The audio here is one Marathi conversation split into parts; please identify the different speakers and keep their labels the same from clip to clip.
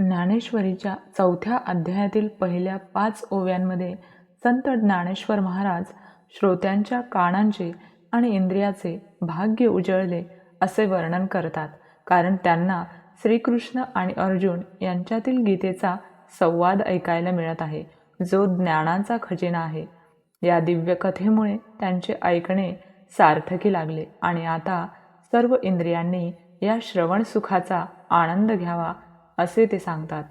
Speaker 1: ज्ञानेश्वरीच्या चौथ्या अध्यायातील पहिल्या पाच ओव्यांमध्ये संत ज्ञानेश्वर महाराज श्रोत्यांच्या कानांचे आणि इंद्रियाचे भाग्य उजळले असे वर्णन करतात. कारण त्यांना श्रीकृष्ण आणि अर्जुन यांच्यातील गीतेचा संवाद ऐकायला मिळत आहे. जो ज्ञानाचा खजिना आहे. या दिव्य कथेमुळे त्यांचे ऐकणे सार्थकी लागले आणि आता सर्व इंद्रियांनी या श्रवण सुखाचा आनंद घ्यावा असे ते सांगतात.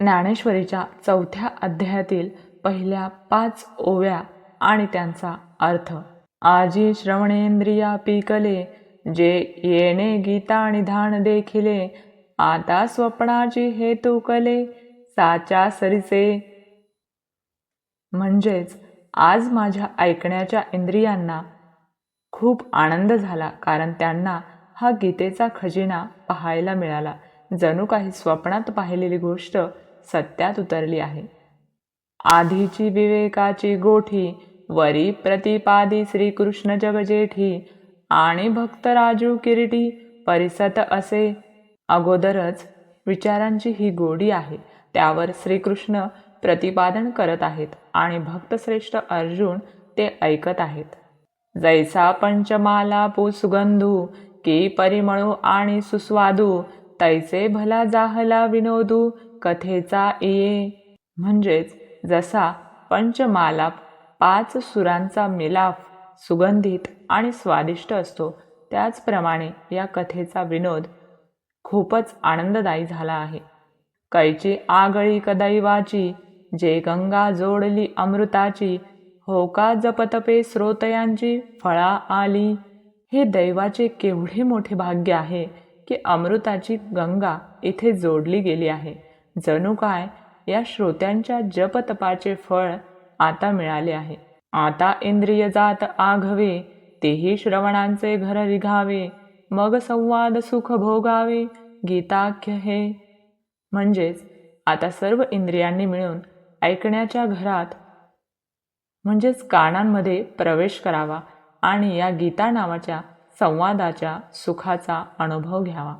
Speaker 1: ज्ञानेश्वरीच्या चौथ्या अध्यायातील पहिल्या पाच ओव्या आणि त्यांचा अर्थ. आजी श्रवणेंद्रिया पिकले जे येणे गीता आणि ध्यान देखिले आता स्वप्नाची हेतू कले साच्या सरीचे. म्हणजेच आज माझ्या ऐकण्याच्या इंद्रियांना खूप आनंद झाला कारण त्यांना हा गीतेचा खजिना पाहायला मिळाला. जणू काही स्वप्नात पाहिलेली गोष्ट सत्यात उतरली आहे. आधीची विवेकाची गोठी वरी प्रतिपादी श्रीकृष्ण जगजेठी आणि भक्त राजू किरीटी परिसत असे अगोदरच विचारांची ही गोडी आहे. त्यावर श्रीकृष्ण प्रतिपादन करत आहेत आणि भक्तश्रेष्ठ अर्जुन ते ऐकत आहेत. जैसा पंचमाला सुगंधू की परिमळू आणि सुस्वादू तैसे भला जाहला विनोदू कथेचा ये म्हणजेच जसा पंचमालाप पाच सुरांचा मिलाफ सुगंधित आणि स्वादिष्ट असतो त्याचप्रमाणे या कथेचा विनोद खूपच आनंददायी झाला आहे. कैची आगळी कदैवाची जे गंगा जोडली अमृताची हो का जपतपे स्रोतयांची फळा आली हे दैवाचे केवढे मोठे भाग्य आहे की अमृताची गंगा इथे जोडली गेली आहे. जणू काय या श्रोत्यांच्या जपतपाचे फळ आता मिळाले आहे. आता इंद्रिय जात आघवे तेही श्रवणांचे घर रिघावे मग संवाद सुख भोगावे गीताख्य हे. म्हणजेच आता सर्व इंद्रियांनी मिळून ऐकण्याच्या घरात म्हणजेच कानांमध्ये प्रवेश करावा आणि या गीता नावाच्या संवादाच्या सुखाचा अनुभव घ्यावा.